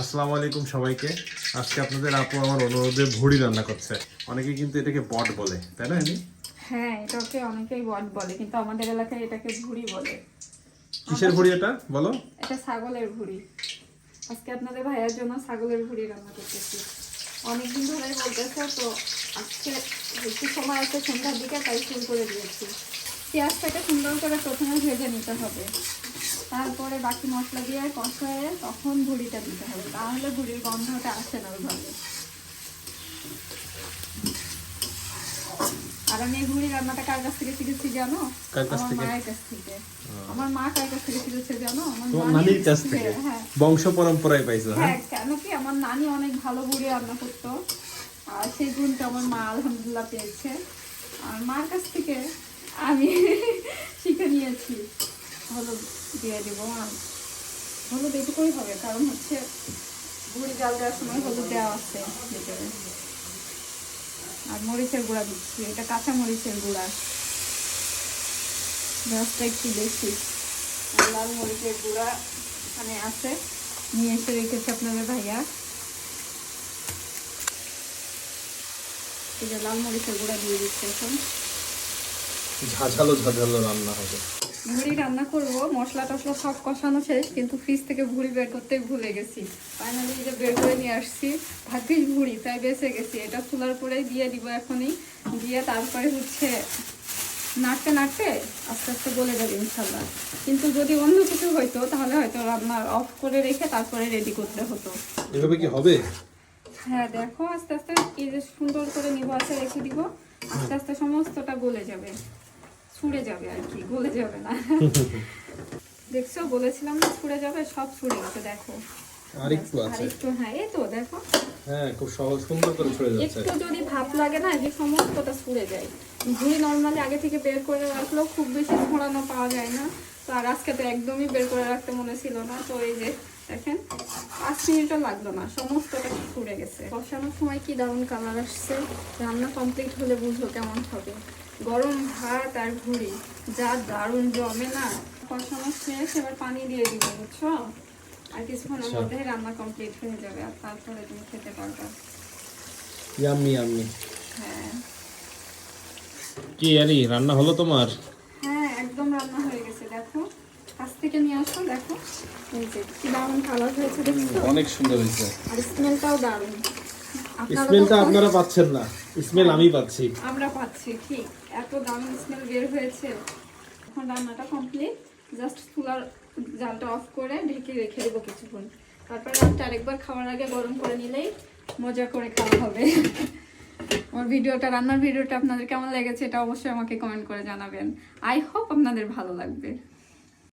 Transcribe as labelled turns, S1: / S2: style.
S1: আসসালামু আলাইকুম সবাইকে। আজকে আপনাদের আপু আমার অনুরোধে ভুড়ি রান্না করছে। অনেকে কিন্তু এটাকে বট বলে তাই না
S2: হ্যাঁ এটাকে অনেকেই বট বলে কিন্তু আমাদের এলাকায় এটাকে ভুড়ি বলে।
S1: কিসের ভুড়ি এটা বলো?
S2: এটা ছাগলের ভুড়ি। আজকে আপনাদের ভাইয়ের জন্য ছাগলের ভুড়ি রান্না করতেছি। অনেকদিন ধরে বলতেছে তো আজকে একটু সময় আছে সন্ধ্যার দিকে তাই শুরু করে দিয়েছি। পেঁয়াজটাকে সুন্দর করে প্রথমে ভেজে নিতে হবে। তারপরে বাকি মশলা দিয়ে কষায় তখন ভুড়িটা দিতে হবে। তাহলে ভুড়ির গন্ধটা আসে না ওইভাবে। আর আমি এই ভুড়ি রান্নাটা কার কাছ থেকে শিখেছি জানো? আমার মায়ের কাছ থেকে। আমার মা কার কাছ থেকে শিখেছে জানো? আমার নানির
S1: কাছ থেকে?
S2: হ্যাঁ।
S1: বংশ পরম্পরায় পাইছো হ্যাঁ?
S2: হ্যাঁ কেন কি? আমার নানি অনেক ভালো বুড়ি রান্না করতো। আর সেই গুণটা আমার মা আলহামদুলিল্লাহ পেয়েছে। আর মার কাছ থেকে আমি শিখে নিয়েছি। হলুদ দিয়ে দিব। হলুদ এটুকুই হবে, কারণ হচ্ছে বুড়ি জাল দেওয়ার সময় হলুদ দেওয়া আছে ভিতরে। আর মরিচের গুঁড়া দিচ্ছি, এটা কাঁচা মরিচের গুঁড়া। গাছটা একটু বেশি। লাল মরিচের গুঁড়া এখানে আছে, নিয়ে এসে রেখেছে আপনাদের ভাইয়া। যে লাল মরিচের গুঁড়া দিয়ে দিচ্ছে এখন।
S1: ঝাঝালো ঝাঝালো রান্না হবে।
S2: ভুড়ি রান্না করব মশলা টশলা সব কষানো শেষ কিন্তু ফ্রিজ থেকে ভুড়ি বের করতে ভুলে গেছি। ফাইনালি যে বের করে নিয়ে আসছি ভাগ্যিস ভুড়ি তাই বেঁচে গেছি। এটা খোলার পরেই দিয়ে দিব এখনই। দিয়ে তারপরে হচ্ছে নাড়তে নাড়তে আস্তে আস্তে গলে যাবে ইনশাল্লাহ কিন্তু যদি অন্য কিছু হইতো তাহলে হয়তো রান্না অফ করে রেখে তারপরে রেডি করতে হতো।
S1: এভাবে কি হবে?
S2: হ্যাঁ দেখো আস্তে আস্তে এই যে সুন্দর করে নিব আছে রেখে দিব আস্তে আস্তে সমস্তটা গলে যাবে। ছুড়ে যাবে আর কি গলে যাবে না। দেখছ বলেছিলাম না ছুড়ে যাবে সব ছুড়ে গেছে দেখো।
S1: আছে।
S2: হ্যাঁ এই তো দেখো।
S1: হ্যাঁ খুব সহজ সুন্দর করে ছড়ে যাচ্ছে।
S2: একটু যদি ভাপ লাগে না যে সমস্তটা ছুড়ে যায়। নর্মালি আগে থেকে বের করে রাখলেও খুব বেশি ছড়ানো পাওয়া যায় না। তো আর আজকে তো একদমই বের করে রাখতে মনে ছিল না। তো এই যে দেখেন পাঁচ মিনিটও লাগল না সমস্তটা ছুড়ে গেছে। সময় কি দারুণ কালার আসছে? রান্না কমপ্লিট হলে বুঝলো কেমন হবে। গরম ভাত আর ঘুড়ি। যা দারুণ জমে না? কষানো শেষ এবার পানি দিয়ে দিব বুঝছ? আর কিছুক্ষণের
S1: আচ্ছা।
S2: মধ্যে রান্না কমপ্লিট হয়ে যাবে আর তারপরে তুমি খেতে পারবে।
S1: ইয়াম্মি ইয়াম্মি
S2: হ্যাঁ।
S1: কি আরে রান্না হলো তোমার?
S2: হ্যাঁ একদম রান্না হয়ে গেছে দেখো। কাছ থেকে নিয়ে আসো দেখো। এই যে কি দারুণ কালার হয়েছে দেখছ?
S1: অনেক সুন্দর হয়েছে।
S2: আর স্মেলটাও দারুণ।
S1: স্মেলটা আপনারা পাচ্ছেন না। স্মেল আমি পাচ্ছি।
S2: আমরা পাচ্ছি, ঠিক। এত দারুণ স্মেল বের হয়েছে। এখন রান্নাটা কমপ্লিট জাস্ট চুলার জালটা অফ করে ঢেকে রেখে দেবো কিছুক্ষণ। তারপরে রাতটা আরেকবার খাওয়ার আগে গরম করে নিলেই মজা করে খাওয়া হবে। আমার ভিডিওটা, রান্নার ভিডিওটা আপনাদের কেমন লেগেছে এটা অবশ্যই আমাকে কমেন্ট করে জানাবেন। আই হোপ আপনাদের ভালো লাগবে।